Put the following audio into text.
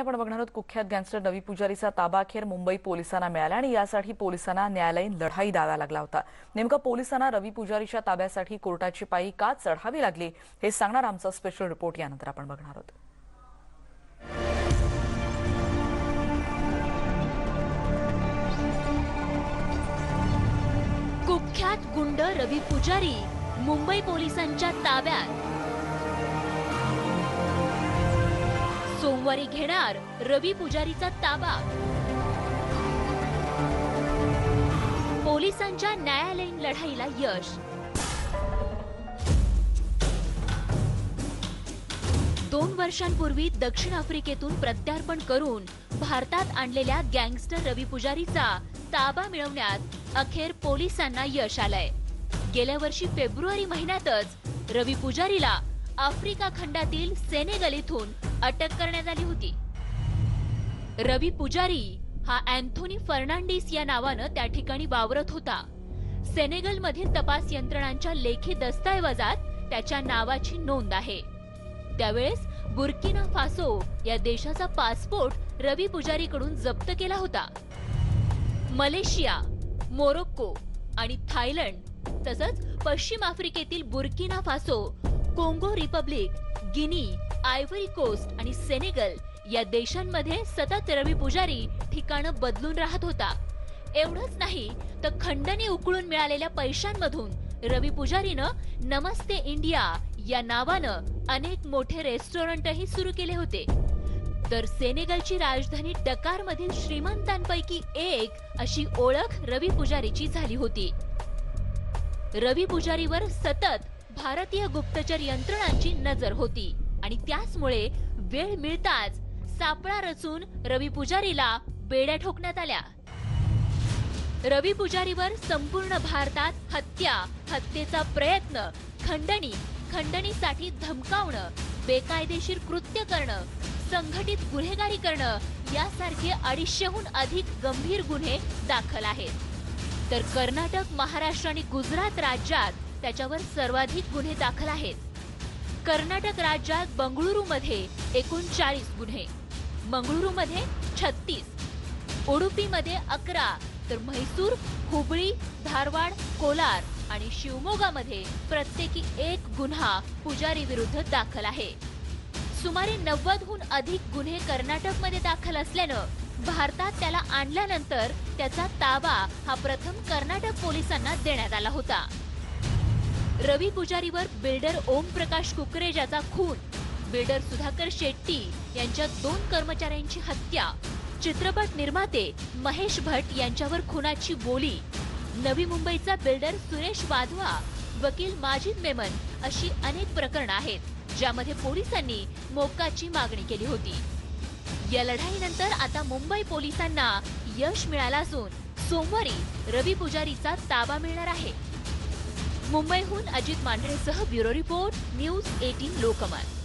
आपण बघणार आहोत कुख्यात गँगस्टर रवी पुजारीचा ताबाखेर मुंबई पोलिसांना मिळाला आणि यासाठी पोलिसांना न्यायालयीन लढाई द्यावा लागला होता. नेमकं पोलिसांना रवी पुजारीच्या ताब्यासाठी कोर्टाची पायी का चढावी लागली हे सांगणार आमचा स्पेशल रिपोर्ट यानंतर आपण बघणार आहोत. कुख्यात गुंड रवी पुजारी मुंबई पोलिसांच्या ताब्यात. सोमवारी घेणार रवी पुजारीचा ताबा. पोलिसांच्या न्यायालयीन लढाईला यश. दोन वर्षांपूर्वी दक्षिण आफ्रिकेतून प्रत्यार्पण करून भारतात आणलेल्या गँगस्टर रवी पुजारीचा ताबा मिळवण्यात अखेर पोलिसांना यश आलंय. गेल्या वर्षी फेब्रुवारी महिन्यातच रवी पुजारीला आफ्रिका खंडातील सेनेगल इथून अटक करण्यात आली होती. रवी पुजारी हा अँथोनी फर्नांडिस या नावानं त्या ठिकाणी वावरत होता. सेनेगल मधील तपास यंत्रणांच्या लेखी दस्तऐवजात त्याच्या नावाची नोंद आहे. त्यावेळेस बुर्किना फासो या देशाचा पासपोर्ट रवी पुजारीकडून जप्त केला होता. मलेशिया मोरोक्को आणि थायलंड तसंच पश्चिम आफ्रिकेतील Burkina Faso Congo Republic Guinea Ivory Coast आणि सेनेगल या देशांमध्ये सतत रवी पुजारी ठिकाणं बदलून राहत होता. एवढंच नाही तर खंडणी उकळून मिळालेल्या पैशांमधून रवी पुजारीनं नमस्ते इंडिया या नावानं अनेक मोठे रेस्टॉरंटही सुरू केले होते. तर सेनेगलची राजधानी डकार मधील श्रीमंतांपैकी एक अशी ओळख रवी पुजारीची झाली होती. रवी पुजारीवर सतत भारतीय गुप्तचर यंत्रणांची नजर होती. आणि त्याचमुळे वेळ मिळताच सापळा रचून रवी पुजारीला बेड्या ठोकण्यात आल्या. रवी पुजारीवर संपूर्ण भारतात हत्या हत्येचा प्रयत्न खंडणी खंडणीसाठी धमकावणं बेकायदेशीर कृत्य करणं संघटित गुन्हेगारी करणं यासारखे अडीचशेहून अधिक गंभीर गुन्हे दाखल आहेत. तर कर्नाटक महाराष्ट्र आणि गुजरात राज्यात त्याच्यावर सर्वाधिक गुन्हे दाखल आहेत. कर्नाटक राज्यात बंगळुरूमध्ये एकूणचाळीस गुन्हे मंगळुरूमध्ये छत्तीस उडुपीमध्ये अकरा तर म्हैसूर हुबळी धारवाड कोलार आणि शिवमोगामध्ये प्रत्येकी एक गुन्हा पुजारी विरुद्ध दाखल आहे. सुमारे नव्वदहून अधिक गुन्हे कर्नाटकमध्ये दाखल असल्यानं भारतात त्याला आणल्यानंतर त्याचा ताबा हा प्रथम कर्नाटक पोलिसांना देण्यात आला होता. रवी पुजारीवर बिल्डर ओम प्रकाश कुकरेजाचा खून. बिल्डर सुधाकर शेट्टी यांच्या दोन कर्मचाऱ्यांची हत्या. चित्रपट निर्माते महेश भट यांच्यावर खुनाची बोली. नवी मुंबईचा बिल्डर सुरेश वाधवा वकील माजिद मेमन अशी अनेक प्रकरणं आहेत ज्यामध्ये पोलिसांनी मोक्काची मागणी केली होती. या लढाईनंतर आता मुंबई पोलिसांना यश मिळालं असून सोमवारी रवी पुजारीचा ताबा मिळणार आहे. मुंबईहून Ajit मांढरेसह bureau report news eighteen Lokmat.